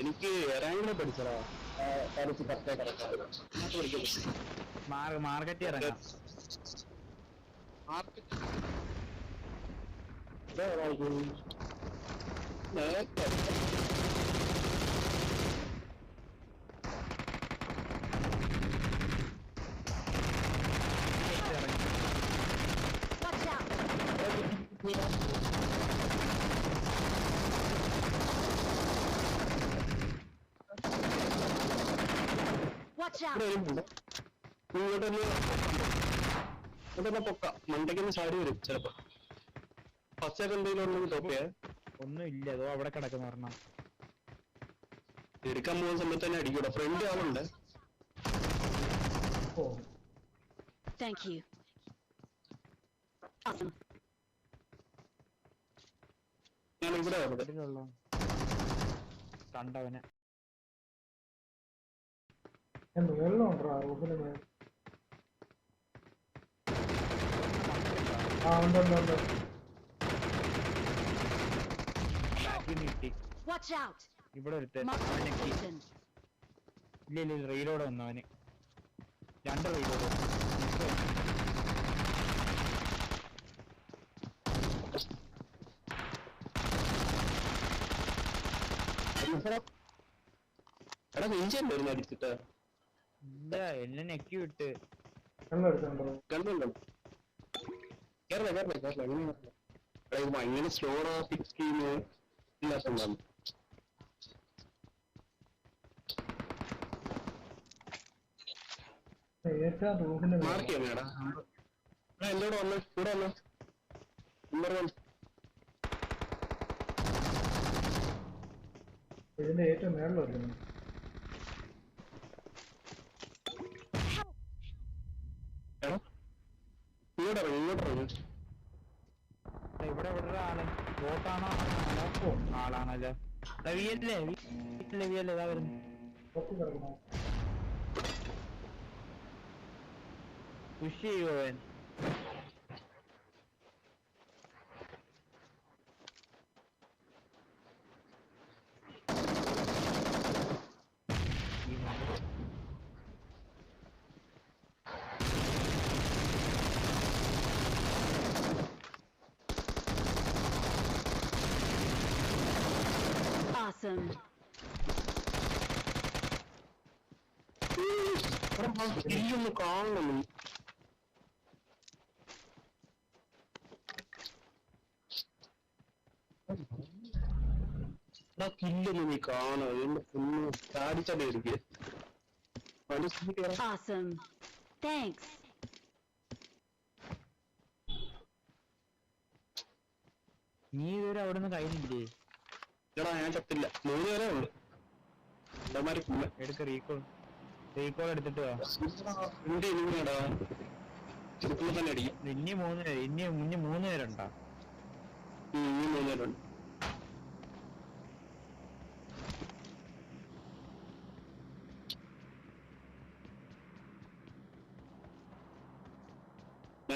എനിക്ക് ഏറാങ്കൂടെ പഠിച്ചടാ പഠിച്ച് പത്തേ മാർ മാർക്കറ്റ് ഇറങ്ങാം? നേരത്തെ ഇങ്ങോട്ടൊന്ന് പൊക്ക. മണ്ടയ്ക്കൊന്ന് ചാടി വരും ചിലപ്പോ. ഫസ്റ്റ് എന്തെങ്കിലും ഉണ്ടെങ്കിൽ തോപ്പിയേ ഒന്നും ഇല്ല. അതോ അവിടെ കിടക്കുന്ന പറഞ്ഞാൽ എടുക്കാൻ പോകുന്ന സമയത്ത് തന്നെ അടിക്കൂടാ. ഫ്രണ്ട് ആളുണ്ട് Thank you. Awesome. ഞാൻ ഇവിടെ കണ്ടവനെ. വെള്ളം ഉണ്ടോ റൂമിന് മേൽ ആ ഉണ്ട് ഉണ്ട് ഉണ്ട്. വാച്ച് ഔട്ട് കിട്ടി Watch out! ഇവിടെ ഒരുത്തൻ ഇല്ല ഇല്ല റീലോഡ് വന്നവന് രണ്ട് റീലോഡ് എടാ വരുന്ന അടിച്ചിട്ട് എന്നെ നെക്കി വിട്ട്. സ്ലോ ഫിക്സ് ഇല്ലാത്തതാണ് മാർക്ക് എന്നോട് വന്ന് കൂടെ വന്ന്. നമ്പർ വൺ ഇതിന്റെ ഏറ്റവും മേളിലല്ലേ Acá. La vi el le vi el va a ver. Cuchillo, ven. ഇല്ലൊന്ന് കാണണം. നീ. കില്ലൊന്ന് നീ കാണും? അതുകൊണ്ട് ഫുള്ള് ചാടിച്ചടി എടുക്കുക Awesome. Thanks. നീ ഇതുവരെ അവിടെ നിന്ന് കഴിഞ്ഞില്ലേ? എടാ ഞാൻ ചത്തില്ല. മൂന്ന് പേരേ ഉള്ളു. എടുക്ക റീകോൾ റീകോൾ എടുത്തിട്ട് ഇനി മൂന്ന് പേര് ഇനി ഇനി മൂന്ന് പേരുണ്ടോ? ഇനി മൂന്ന് പേരുണ്ട്.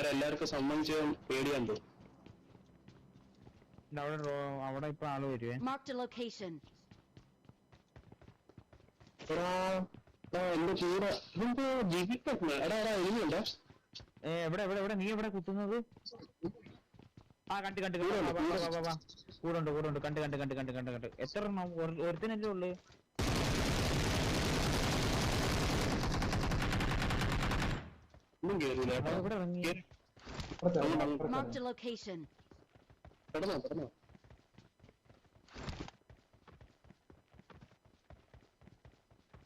എല്ലാവർക്കും സംബന്ധിച്ച് പേടിയാൻ തോന്നും അവിടെ അവിടെ ഇപ്പൊ ആൾ വരുവേ. എടാ, എന്റെ കൂടെ ഇതെന്തോ ജീവിക്കുന്ന എടാ എടാ ഏ എവിടെ എവിടെ എവിടെ? നീ എവിടെ കുത്തുന്നത്? ആ കണ്ട് കണ്ട് കണ്ട്. വാ, വാ, വാ, വാ, വാ. കൂടെ ഉണ്ട് കൂടെ ഉണ്ട് കണ്ട് കണ്ട് കണ്ട് കണ്ട് കണ്ട് കണ്ട്. എത്ര എണ്ണം? ഒരുത്തിനല്ലേ ഉള്ളു. ഇവിടെ ഇറങ്ങി. കിടന്നോ കിടന്നോ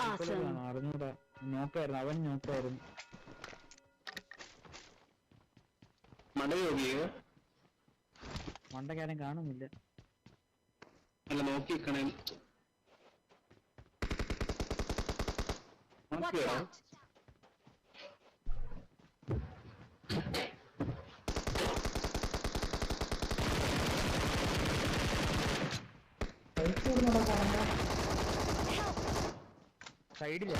അറിഞ്ഞൂടാ. നോക്കായിരുന്നു. അവൻ നോക്കായിരുന്നു. നോക്കിയോ മണ്ടക്കാരൻ കാണുന്നില്ല. അല്ല നോക്കി നിക്കണേ Watch സൈഡില്ല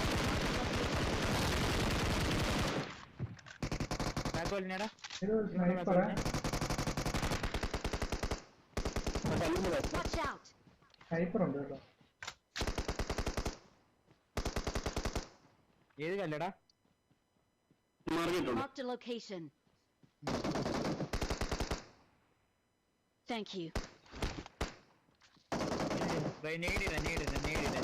ബാക്ക് വലിഞ്ഞടാ ഇത് സ്നൈപ്പറെ Watch out! സ്നൈപ്പർ ഉണ്ട് കേട്ടോ. ഏത് കല്ലടാ? മാറിയിട്ടുണ്ട്. Marked a location. Thank you. നേടില്ല നേടില്ല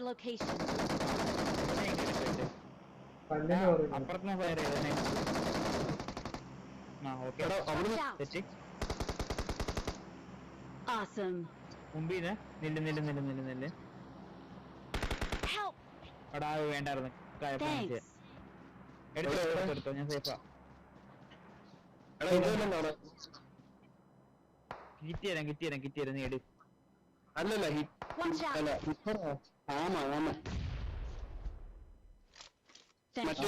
location. കല്ലിന്റെ പറയുന്നത് അപ്പുറത്തുനിന്ന് ഫയർ ചെയ്തേ. ആ ഓക്കെ! തെറ്റി. Awesome. മുമ്പിന്ന്. നില്ല് നില്ല് നില്ല് നില്ല് നില്ല്! എടാ വേണ്ടായിരുന്നു. കാ- കാണിച്ച്. Thanks. എടുത്തോ എവിടെ, എവിടെ? എടുത്തോ, എടുത്തോ ഞാൻ സേഫാ എടാ ഇത് തന്നെ അവിടെ. കിറ്റ് തരാം കിറ്റ് തരാം കിറ്റ് തരാം നീ എടു അല്ലല്ല! അല്ല ഹിപ്പറാ. ആമ ആമ മറ്റേ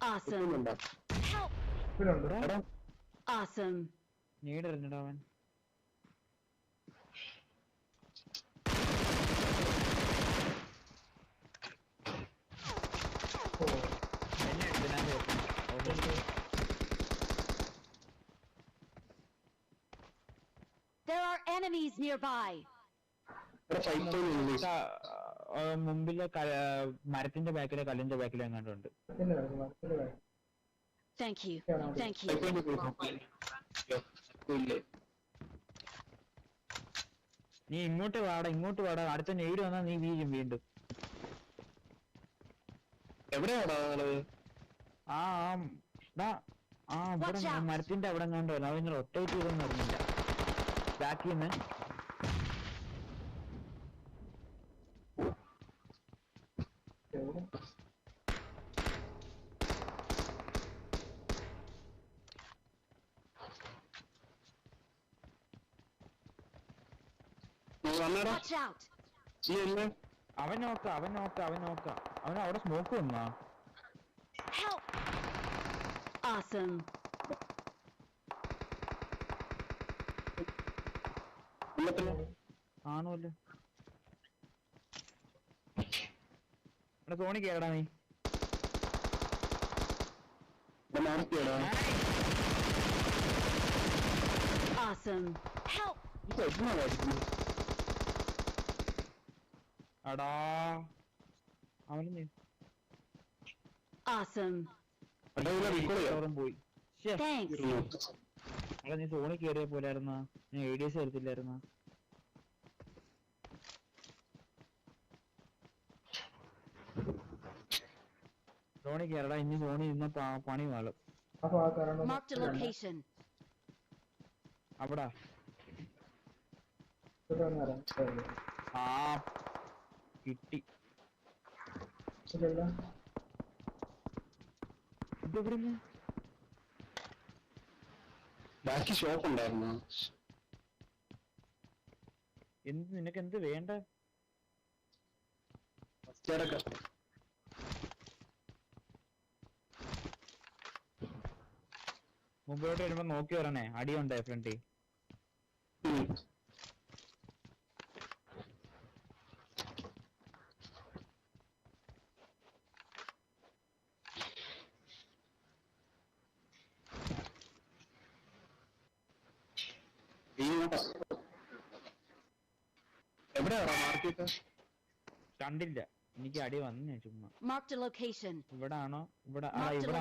Awesome. Help! Awesome. നീടെറിഞ്ഞടാ അവൻ ഓ എന്നെ എടുത്ത് ഞാൻ safe okay There are enemies nearby. മുമ്പിലെ മരത്തിന്റെ ബാക്കിലെ കല്ലിന്റെ ബാക്കിലെ എങ്ങാണ്ടുണ്ട്. you. ഫൈറ്റ് ചെയ്യുന്നില്ലേ ഇല്ലേ നീ ഇങ്ങോട്ട് വാടാ ഇങ്ങോട്ട് വാടാ. അടുത്ത നെയ്ഡ് വന്നാ നീ വീഴും വീണ്ടും. എവിടെയാടാ ആ ആ. മരത്തിന്റെ അവിടെ എങ്ങാണ്ടോ അവൻ റൊട്ടേറ്റ് ചെയ്തൊന്നും അറിഞ്ഞില്ല. ബാക്കിൽ നിന്ന് എവിടെ വന്നടാ Watch out! നീ എന്നെ അവൻ നോക്ക അവൻ നോക്ക അവൻ നോക്ക അവൻ അവിടെ സ്മോക്ക് വന്നാ Help! Awesome. ആണോല്ലോ സോണി കേടാ നീ. Awesome. Help! പോയി. Thanks. സോണി കേറിയ പോലായിരുന്ന? ഞാൻ എ ഡി എസ് എടുത്തില്ലായിരുന്ന സോണി കേറടാ ഇനി സോണി ഇന്ന പണി വാളും. a location. അവിടാ. ആ കിട്ടി. ബാക്കി ഷോപ്പ് ഉണ്ടായിരുന്നു? എന്ത് നിനക്ക് എന്ത് വേണ്ട? മുമ്പോട്ട് വരുമ്പോ നോക്കി വരണേ. അടിയുണ്ടേ ഫ്രണ്ടി എവിടെയാടാ മാർക്കറ്റ് കണ്ടില്ല. എനിക്ക് അടി വന്നു ചുമ്മാ. ഇവിടെ ആണോ ഇവിടെ ആ ഇവിടെ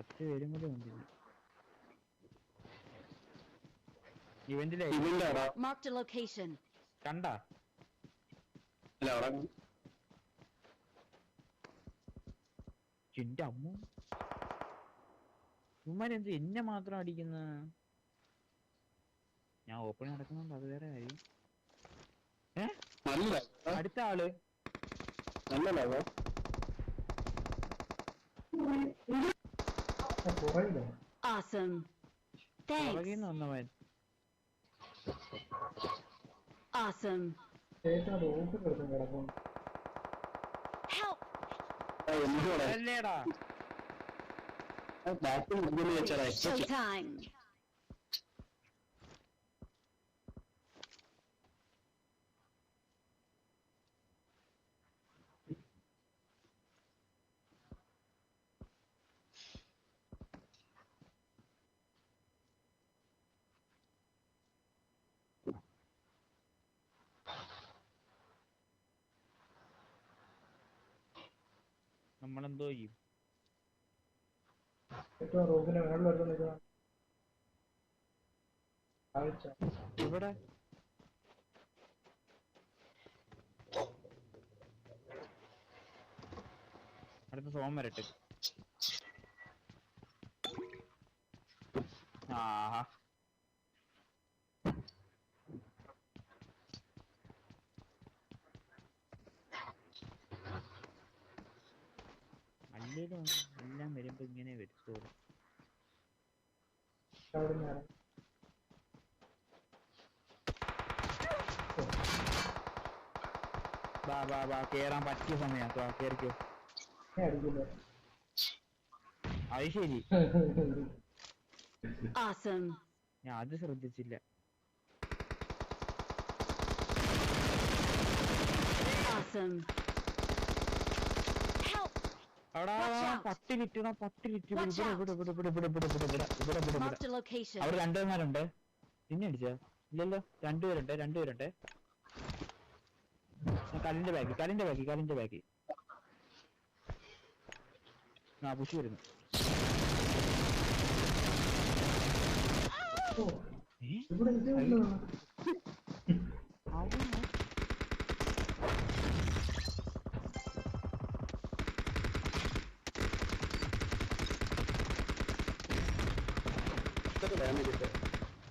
പത്ത് പേരും കൂടി ഉണ്ട് ഇവന്റിലെ Marked a location. കണ്ടാ? അല്ല അവിടെ ചിന്റെ അമ്മ? ഇവന്മാരെന്ത് എന്നെ മാത്രം അടിക്കുന്ന? ഞാൻ ഓപ്പൺ നടക്കുന്നുണ്ട് അത് വേറെ കാര്യം. നല്ല അടുത്ത ആൾ. നല്ല പുറകിലോ Awesome. Thanks. പുറകിന്ന് വന്നവൻ Awesome. ചേട്ടൻ റൂട്ട് കിടക്കും കിടക്കും Help. എന്തുവാടാ അല്ലേടാ ബാക്കിൽ മുകളിൽ വെച്ചാടാ Showtime. നമ്മളെന്തോ ചെയ്യും. ഇവിടെ അടുത്ത സോം വരട്ടെ. ആഹാ. അല്ലേലും എല്ലാം വരുമ്പോ ഇങ്ങനെ വരുത്തോളൂ. ബാ ബാ ബാ കേറാൻ പറ്റിയ സമയാ കേറിക്കോ. അത് ശരി. ഞാൻ അത് ശ്രദ്ധിച്ചില്ല. Awesome. അവിടെ രണ്ടുപേന്മാരുണ്ട് പിന്നെ അടിച്ച? ഇല്ലല്ലോ. രണ്ടുപേരുണ്ട് രണ്ടുപേരുണ്ട്. കല്ലിന്റെ ബാക്കി കല്ലിന്റെ ബാക്കി കല്ലിന്റെ ബാക്കി. ആ പുഷി വരുന്നു. ഏ